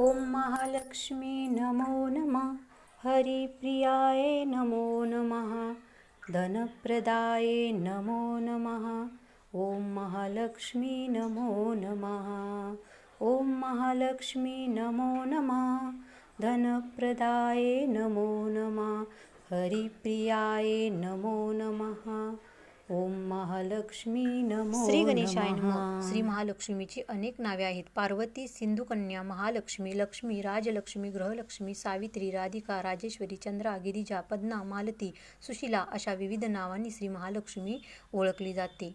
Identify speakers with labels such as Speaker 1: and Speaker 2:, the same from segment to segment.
Speaker 1: ॐ महालक्ष्मी नमो नमः। हरिप्रियाय नमो नमः। धनप्रदाये नमो नमः। ॐ महालक्ष्मी नमो नमः। ॐ महालक्ष्मी नमो नमः। धनप्रदाये नमो नमः। हरिप्रियाय नमो नमः ओम महालक्ष्मी नमो
Speaker 2: श्री गणेशाय
Speaker 1: नमः.
Speaker 2: श्री महालक्ष्मीची अनेक नावे आहेत. पार्वती सिंधुकन्या महालक्ष्मी लक्ष्मी राजलक्ष्मी ग्रहलक्ष्मी सावित्री राधिका राजेश्वरी चंद्रा गिरिजा पद्मा मालती सुशीला अशा विविध नावांनी श्री महालक्ष्मी ओळखली जाते.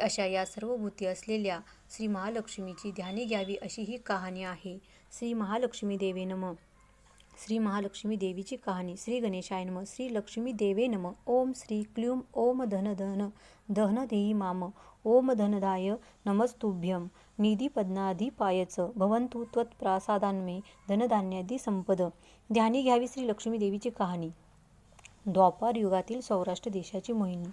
Speaker 2: अशा या सर्व भूती असलेल्या श्री महालक्ष्मीची ध्याने घ्यावी अशी ही कहाणी आहे. श्री महालक्ष्मी देवे नम. श्री महालक्ष्मी देवीची कहाणी. श्री गणेशाय नम. श्री लक्ष्मी देवे नम. ओम श्री क्ल्यूम ओम धन धन. धन देही माम. ओम धनदाय नमस्तुभ्यम निधी भवंतु त्वत्प्रासादान्मे धनधान्यादी संपद. ध्यानी घ्यावी श्री लक्ष्मी देवीची कहाणी. द्वापार युगातील सौराष्ट्र देशाची मोहिनी.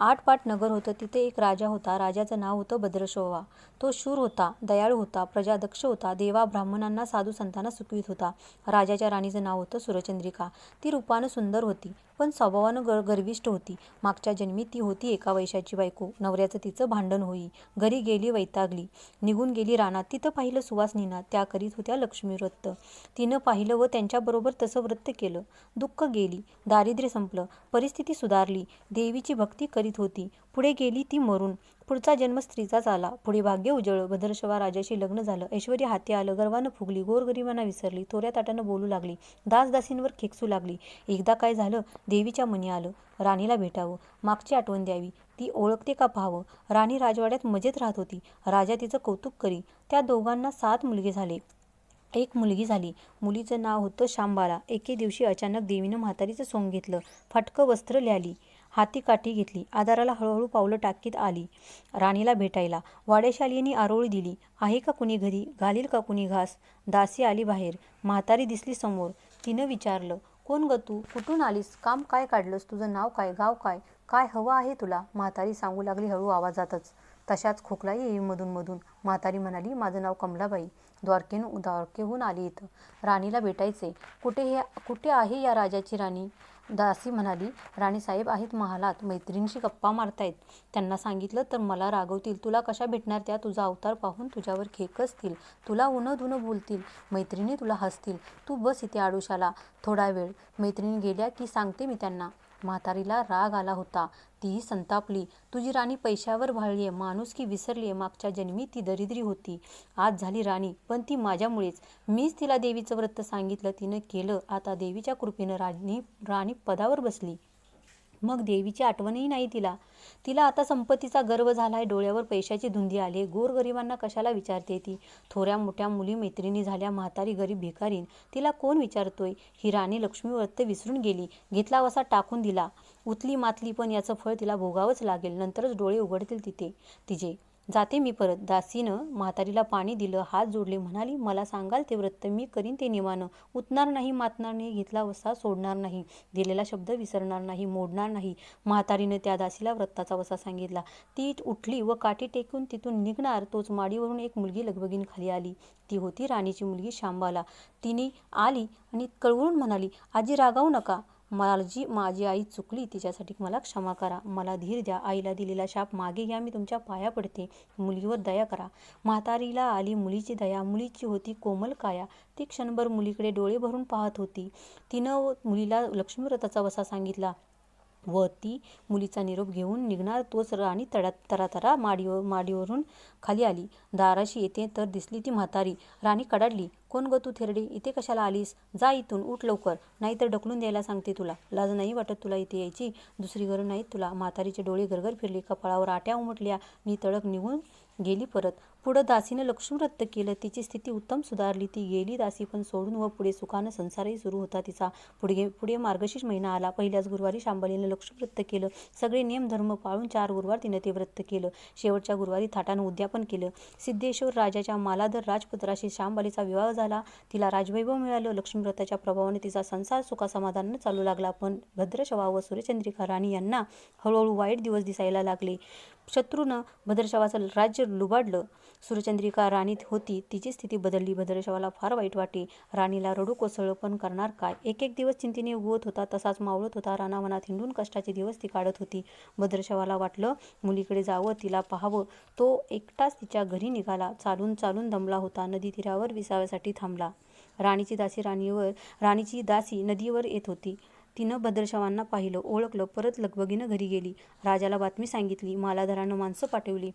Speaker 2: आठ पाट नगर होतं तिथे एक राजा होता. राजाचं नाव होतं भद्रशोवा. तो शूर होता दयाळू होता प्रजादक्ष होता देवा ब्राह्मणांना साधू संतांना सुकवीत होता. राजाच्या राणीचं नाव होतं सुरचंद्रिका ती रूपानं सुंदर होती पण स्वभावानं गर गर्विष्ट होती. मागच्या जन्मी ती होती एका वैशाची बायको. नवऱ्याचं तिचं भांडण होई. घरी गेली वैतागली. निघून गेली रानात. तिथं पाहिलं सुवासनीना त्या करीत होत्या लक्ष्मी व्रत. तिनं पाहिलं व त्यांच्याबरोबर तसं व्रत केलं. दुःख गेली. दारिद्र्य संपलं. परिस्थिती सुधारली. देवीची भक्ती करीत होती. पुढे गेली ती मरून. पुढचा जन्म स्त्रीचाच आला. पुढे भाग्य उजळलं. भद्रशवा राजाशी लग्न झालं. ऐश्वर्य हाती आलं. गर्वानं फुगली. गोरगरिबांना विसरली. थोड्या ताटानं बोलू लागली. दासदासींवर खेकसू लागली. एकदा काय झालं? देवीच्या मनी आलं. राणीला भेटावं. मागची आठवण द्यावी. ती ओळखते का पाहावं? राणी राजवाड्यात मजेत राहत होती. राजा तिचं कौतुक करी. त्या दोघांना सात मुलगे झाले. एक मुलगी झाली. मुलीचं नाव होतं शांबाला एके दिवशी अचानक देवीनं म्हातारीचं सोंग घेतलं. फाटकं वस्त्र ल्याली. हाती काठी घेतली. आदाराला हळूहळू पावलं टाकीत आली. राणीला भेटायला. वाडेशालीनी आरोळी दिली. आहे का कुणी घरी? घालील का कुणी घास? दासी आली बाहेर. म्हातारी दिसली समोर. तिनं विचारलं कोण ग तू? कुठून आलीस? काम काय काढलंस? तुझं नाव काय? गाव काय? काय हवं आहे तुला? म्हातारी सांगू लागली हळू आवाजातच. तशाच खोकला येई मधून मधून. म्हातारी म्हणाली माझं नाव कमलाबाई. द्वारकेहून द्वारकेहून आली इथं. राणीला भेटायचे. कुठे हे? कुठे आहे या राजाची राणी? दासी म्हणाली राणीसाहेब आहेत महालात मैत्रिणीशी गप्पा मारतायत. त्यांना सांगितलं तर मला रागवतील. तुला कशा भेटणार त्या? तुझा अवतार पाहून तुझ्यावर खेकसतील तुला उनं धुणं बोलतील. मैत्रिणी तुला हसतील. तू बस इथे आडुशाला. थोडा वेळ. मैत्रिणी गेल्या की सांगते मी त्यांना. म्हातारीला राग आला होता. तीही संतापली. तुझी राणी पैशावर भाळली आहे माणुसकी विसरली आहे मागच्या जन्मी ती दरिद्री होती. आज झाली राणी पण ती माझ्यामुळेच. मीच तिला देवीचं व्रत सांगितलं तिनं केलं. आता देवीच्या कृपेनं राणी राणी पदावर बसली. मग देवीची आठवणही नाही तिला. तिला आता संपत्तीचा गर्व झालाय डोळ्यावर पैशाची धुंदी आली गोरगरिबांना कशाला विचारते ती? थोड्या मोठ्या मुली मैत्रिणी झाल्या म्हातारी गरीब भिकारीन. तिला कोण विचारतोय? ही राणी लक्ष्मीव्रत विसरून गेली. घेतला वसा टाकून दिला. उतली मातली पण याचं फळ तिला भोगावंच लागेल. नंतरच डोळे उघडतील तिथे. तिचे जाते मी परत. दासीनं म्हातारीला पाणी दिलं हात जोडले म्हणाली मला सांगाल ते व्रत मी करीन ते निवानं. उतणार नाही मातणार नाही घेतला वसा सोडणार नाही. दिलेला शब्द विसरणार नाही मोडणार नाही. म्हातारीनं त्या दासीला व्रताचा वसा सांगितला. ती उठली व काठी टेकून तिथून निघणार तोच माडीवरून एक मुलगी लगबगीन खाली आली. ती होती राणीची मुलगी शांबाला. तिने आली आणि कळवळून म्हणाली आजी रागावू नका. मला जी माझी आई चुकली तिच्यासाठी मला क्षमा करा. मला धीर द्या. आईला दिलेला शाप मागे घ्या. मी तुमच्या पाया पडते. मुलीवर दया करा. म्हातारीला आली मुलीची दया. मुलीची होती कोमल काया. ती क्षणभर मुलीकडे डोळे भरून पाहत होती. तिनं मुलीला लक्ष्मीव्रताचा वसा सांगितला व ती मुलीचा निरोप घेऊन निघणार तोच राणी तडा तरातरा माडीवर माडीवरून खाली आली. दाराशी येते तर दिसली ती म्हातारी. राणी कडाडली. कोण ग तू थेरडी? इथे कशाला आलीस? जा इथून उठ लवकर. नाहीतर ढकलून द्यायला सांगते तुला. लाज नाही वाटत तुला इथे यायची. दुसरी गरज नाही तुला. म्हातारीचे डोळे गरगर फिरली. कपाळावर आट्या उमटल्या. मी तडक निघून गेली परत. पुढं दासीनं लक्ष्मीव्रत केलं. तिची स्थिती उत्तम सुधारली. ती गेली दासी पण सोडून व पुढे सुखानं संसारही सुरू होता तिचा. पुढे पुढे मार्गशीर्ष महिना आला. पहिल्याच गुरुवारी शांबलीनं लक्ष्मीव्रत केलं. सगळे नियम धर्म पाळून चार गुरुवार तिनं ते व्रत केलं. शेवटच्या गुरुवारी थाटानं उद्यापन केलं. सिद्धेश्वर राजाच्या मालाधर राजपुत्राशी शांबालीचा विवाह झाला. तिला राजवैभव मिळालं. लक्ष्मीव्रताच्या प्रभावाने तिचा संसार सुखासमाधानानं चालू लागला. पण भद्रशवा व सूर्यचंद्रिका राणी यांना हळूहळू वाईट दिवस दिसायला लागले. शत्रूनं भद्रशवाचं राज्य लुबाडलं. सूर्यचंद्रिका राणी होती. तिची स्थिती बदलली. भद्रशवाला फार वाईट वाटे राणीला रडू कोसळ पण करणार काय? एक एक दिवस चिंतेने उगवत होता. तसाच मावळत होता. रानावनात हिंडून कष्टाचे दिवस ती काढत होती. भद्रशवाला वाटलं मुलीकडे जावं तिला पाहावं. तो एकटाच तिच्या घरी निघाला. चालून चालून दमला होता. नदी तीरावर विसाव्यासाठी थांबला. राणीची दासी राणीवर राणीची दासी नदीवर येत होती. तिनं भद्रशवांना पाहिलं ओळखलं परत लगबगीनं घरी गेली. राजाला बातमी सांगितली मालाधरानं माणसं पाठवली.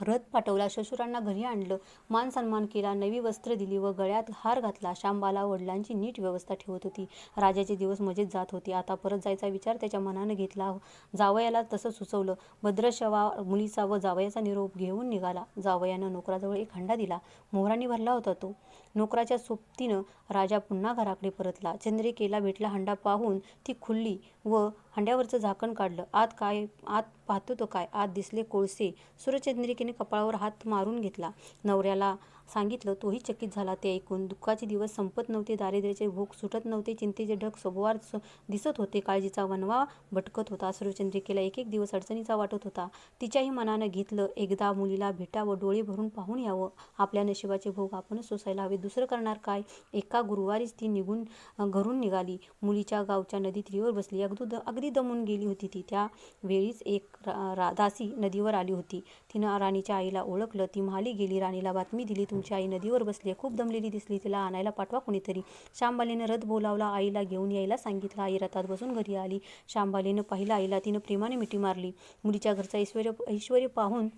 Speaker 2: रथ पाठवला शशुरांना घरी आणलं मान सन्मान केला नवी वस्त्र दिली व गळ्यात हार घातला शांबाला वडिलांची नीट व्यवस्था ठेवत होती. राजाचे दिवस मजेत जात होते. आता परत जायचा विचार त्याच्या मनानं घेतला. जावयाला तसं सुचवलं. भद्रशवा मुलीचा व जावयाचा निरोप घेऊन निघाला. जावयानं नोकराजवळ एक हंडा दिला. मोहरांनी भरला होता तो. नोकराच्या सोबतीनं राजा पुन्हा घराकडे परतला. चंद्रिकेला भेटला हंडा पाहून ती खुल्ली व हंड्यावरचं झाकण काढलं. आत काय आत पाहतो तो काय? आत दिसले कोळसे. सूर्यचंद्रिकेने कपाळावर हात मारून घेतला. नवऱ्याला सांगितलं तोही चकित झाला ते ऐकून. दुःखाचे दिवस संपत नव्हते दारिद्र्याचे भोग सुटत नव्हते. चिंतेचे ढग सोबवार स- दिसत होते. काळजीचा वनवा भटकत होता. सूर्यचंद्रिकेला एक एक दिवस अडचणीचा वाटत होता. तिच्याही मनानं घेतलं एकदा मुलीला भेटावं डोळे भरून पाहून यावं. आपल्या नशिबाचे भोग आपणच सोसायला हवे. दुसरं करणार काय? एका गुरुवारीच ती निघून घरून निघाली. मुलीच्या गावच्या नदी तीरीवर बसली. अगदी द अगदी दमून गेली होती ती. त्या वेळीच एक रा- रा- दासी नदीवर आली होती. तिनं राणीच्या आईला ओळखलं. ती म्हाली गेली. राणीला बातमी दिली तुमची आई नदीवर बसली खूप दमलेली दिसली तिला आणायला पाठवा कोणीतरी. शांबालीनं रथ बोलावला आईला घेऊन यायला सांगितलं. आई रथात बसून घरी आली. शांबालीनं पाहिलं आईला तिनं प्रेमाने मिठी मारली. मुलीच्या घरचा ऐश्वर ऐश्वर पाहून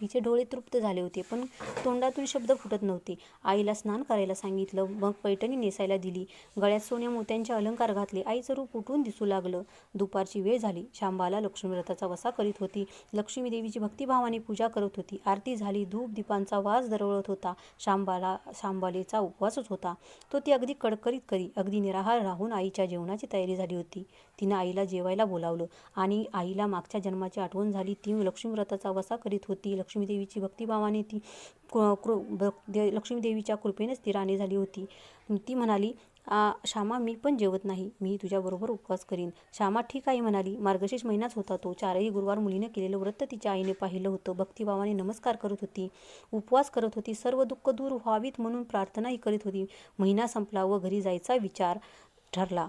Speaker 2: तिचे डोळे तृप्त झाले होते पण तोंडातून शब्द फुटत नव्हते. आईला स्नान करायला सांगितलं मग पैठणी नेसायला दिली. गळ्यात सोन्या मोत्यांचे अलंकार घातले. आईचं रूप उठून दिसू लागलं. दुपारची वेळ झाली. शांबाला लक्ष्मीव्रताचा वसा करीत होती. लक्ष्मी देवीची भक्तिभावाने पूजा करत होती. आरती झाली. धूप दीपांचा वास दरवळत होता. शांबाला शांबालेचा उपवासच होता. तो ती अगदी कडकडीत करी. अगदी निराहार राहून आईच्या जेवणाची तयारी झाली होती. तिनं आईला जेवायला बोलावलं. आणि आईला मागच्या जन्माची आठवण झाली. ती लक्ष्मी व्रताचा वसा करीत होती. लक्ष्मीदेवीची भक्तिभावाने ती कृ कृ दे- कृपेनेच ती राणी झाली होती. ती म्हणाली "आ, श्यामा मी पण जेवत नाही. मी तुझ्याबरोबर उपवास करीन. श्यामा ठीक आहे म्हणाली. मार्गशीर्ष महिनाच होता तो. चारही गुरुवार मुलीने केलेलं व्रत तिच्या आईने पाहिलं होतं. भक्तिभावाने नमस्कार करत होती. उपवास करत होती. सर्व दुःख दूर व्हावीत म्हणून प्रार्थनाही करीत होती. महिना संपला व घरी जायचा विचार ठरला.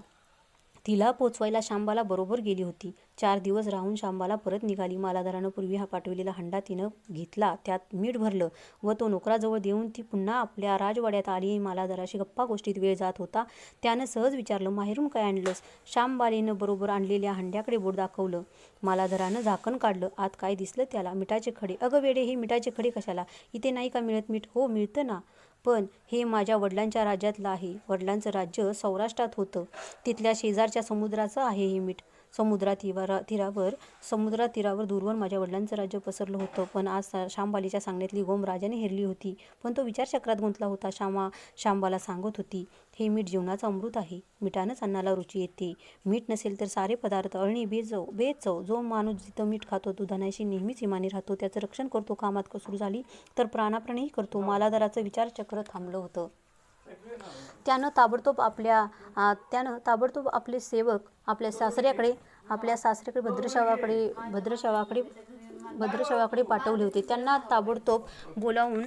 Speaker 2: तिला पोचवायला शांबाला बरोबर गेली होती. चार दिवस राहून शांबाला परत निघाली. मालाधारानं पूर्वी हा पाठवलेला हंडा तिनं घेतला. त्यात मीठ भरलं व तो नोकराजवळ देऊन ती पुन्हा आपल्या राजवाड्यात आली. मालाधाराशी गप्पा गोष्टीत वेळ जात होता. त्यानं सहज विचारलं माहेरून काय आणलंस? शांबालीनं बरोबर आणलेल्या हंड्याकडे बोट दाखवलं. मालाधारानं झाकण काढलं. आत काय दिसलं त्याला? मिठाचे खडे. अगं वेडे हे मिठाचे खडे कशाला? इथे नाही का मिळत मीठ? हो मिळतं ना. पण हे माझ्या वडिलांच्या राज्यातलं आहे. वडिलांचं राज्य सौराष्ट्रात होतं. तिथल्या शेजारच्या समुद्राचं आहे हे मीठ. समुद्रातीरा तीरावर समुद्रा तीरावर दूरवर माझ्या वडिलांचं राज्य पसरलं होतं. पण आज सा- शांबालीच्या सांगण्यातली गोम राजाने हेरली होती. पण तो विचारचक्रात गुंतला होता. श्यामा शांबाला सांगत होती हे मीठ जीवनाचं अमृत आहे. मिठानंच अन्नाला रुची येते. मीठ नसेल तर सारे पदार्थ अळणी बेचव बेचव जो माणूस जिथं मीठ खातो तो धनाशी नेहमीच इमानी राहतो. त्याचं रक्षण करतो कामात कसूर झाली तर प्राणाप्राणही करतो. मालाधाराचं विचारचक्र थांबलं होतं. त्यानं ताबडतोब आपल्या त्यानं ताबडतोब आपले सेवक आपल्या सासऱ्याकडे आपल्या सासऱ्याकडे भद्रशावाकडे भद्रशावाकडे भद्रशवाकडे पाठवले होते. त्यांना ताबडतोब बोलावून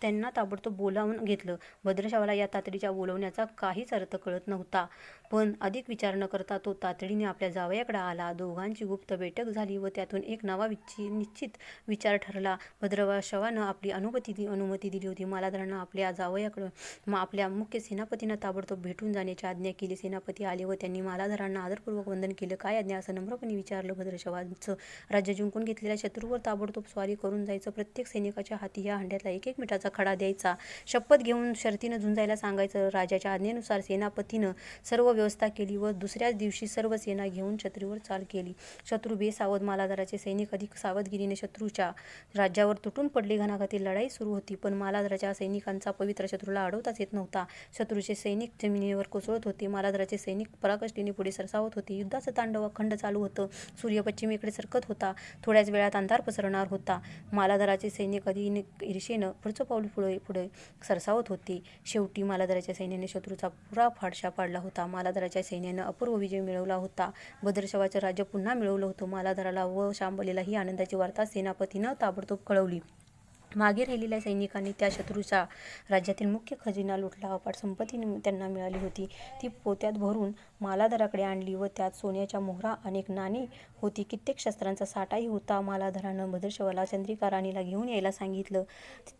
Speaker 2: त्यांना ताबडतोब बोलावून घेतलं. भद्रशवाला या तातडीच्या बोलवण्याचा काहीच अर्थ कळत नव्हता. पण अधिक विचार न करता तो तातडीने आपल्या जावयाकडे आला. दोघांची गुप्त बैठक झाली व त्यातून एक नवा विच्छि निश्चित विचार ठरला. भद्रवाशवानं आपली अनुमती दि अनुमती दिली होती. मालाधरांना आपल्या जावयाकडं मग आपल्या मुख्य सेनापतींना ताबडतोब भेटून जाण्याची आज्ञा केली. सेनापती आले व त्यांनी मालाधरांना आदरपूर्वक वंदन केलं. काय आज्ञा? असं नम्रपणे विचारलं भद्रशवांचं राज्य जिंकून घेतलेल्या शत्रूवर ताबडतोब स्वारी करून जायचं. प्रत्येक सैनिकाच्या हाती या हंड्यातला एक एक मिठाचा खडा द्यायचा. शपथ घेऊन शर्तीनं झुंजायला सांगायचं. राजाच्या आज्ञेनुसार सेनापतीनं सर्व व्यवस्था केली व दुसऱ्याच दिवशी सर्व सेना घेऊन शत्रूवर चाल केली. शत्रू बेसावध मालाधाराचे सैनिक अधिक सावधगिरीने शत्रूच्या राज्यावर तुटून पडले. घणाघाती लढाई सुरू होती पण मालाधाराच्या सैनिकांचा पवित्र शत्रूला अडवताच येत नव्हता. शत्रूचे सैनिक जमिनीवर कोसळत होते. मालाधाराचे सैनिक पराकष्टीने पुढे सरसावत होते. युद्धाचं तांडव अखंड चालू होतं. सूर्य पश्चिमेकडे सरकत होता. थोड्याच वेळात अंधार पसरणार होता. मालाधराचे सैनिक कधी ईर्षेनं पुढचं पाऊल पुढे पुढे सरसावत होते. शेवटी मालाधराच्या सैन्याने शत्रूचा पुरा फाडशा पाडला होता. मालाधराच्या सैन्यानं अपूर्व विजय मिळवला होता. भद्रशवाचं राज्य पुन्हा मिळवलं होतं. मालाधराला व शांबलीला ही आनंदाची वार्ता सेनापतीनं ताबडतोब कळवली. मागे राहिलेल्या सैनिकांनी त्या शत्रूच्या राज्यातील मुख्य खजिना लुटला. अपाट संपत्ती त्यांना मिळाली होती. ती पोत्यात भरून मालाधराकडे आणली व त्यात सोन्याच्या मोहरा अनेक नाणी होती. कित्येक शस्त्रांचा साठाही होता. मालाधरानं भद्रशवाला चंद्रिका राणीला घेऊन यायला सांगितलं.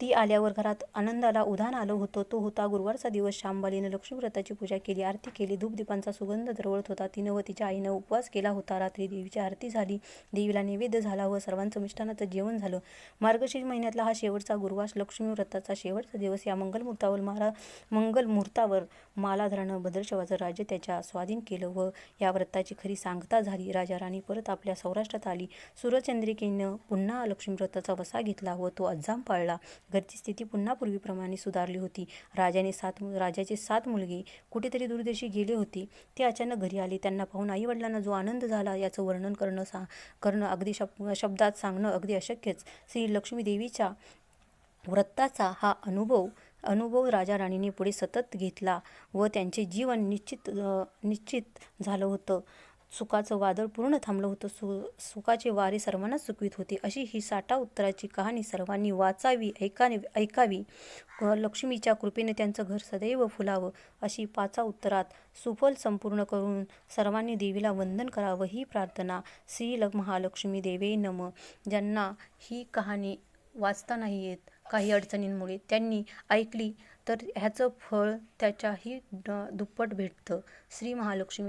Speaker 2: ती आल्यावर घरात आनंदाला उधाण आलं होतं. तो होता. गुरुवारचा दिवस शांबालीनं लक्ष्मीव्रताची पूजा केली. आरती केली. धूपदीपांचा सुगंध दरवळत होता. तिनं व तिच्या आईनं उपवास केला होता. रात्री देवीची आरती झाली. देवीला नैवेद्य झाला व सर्वांचं मिष्टानाचं जेवण झालं. मार्गशीर्ष महिन्यातला हा शेवटचा गुरुवास लक्ष्मी व्रताचा शेवटचा दिवस या मंगल मुहूर्तावर मारा मंगल मुहूर्तावर मालाधरानं भद्रशवाचं राज्य त्याच्या स्वाधीन केलं व या व्रताची खरी सांगता झाली. राजा राणी परत आपल्या सौराष्ट्रात आली. सूर्यचंद्रिकेनं पुन्हा लक्ष्मी व्रताचा वसा घेतला व तो अज्जाम पाळला. घरची स्थिती पुन्हा पूर्वीप्रमाणे सुधारली होती. राजाने सात राजाचे सात मुलगे कुठेतरी दूरदेशी गेले होते. ते अचानक घरी आले. त्यांना पाहून आईवडिलांना जो आनंद झाला याचं वर्णन करणं सा करणं अगदी शब शब्दात सांगणं अगदी अशक्यच. श्री लक्ष्मीदेवीच्या व्रताचा हा अनुभव अनुभव राजा राणीने पुढे सतत घेतला व त्यांचे जीवन निश्चित निश्चित झालं होतं. सुखाचं वादळ पूर्ण थांबलं होतं. सु सुखाचे वारे सर्वांनाच सुखवीत होते. अशी ही साठा उत्तराची कहाणी सर्वांनी वाचावी ऐकाने ऐकावी. लक्ष्मीच्या कृपेने त्यांचं घर सदैव फुलावं अशी पाचा उत्तरात सुफल संपूर्ण करून सर्वांनी देवीला वंदन करावं ही प्रार्थना श्री महालक्ष्मी देवे नम. ज्यांना ही कहाणी वाचता नाही येत काही अडचणींमुळे त्यांनी ऐकली तर ह्याचं फळ त्याच्याही दुप्पट भेटतं. श्री महालक्ष्मी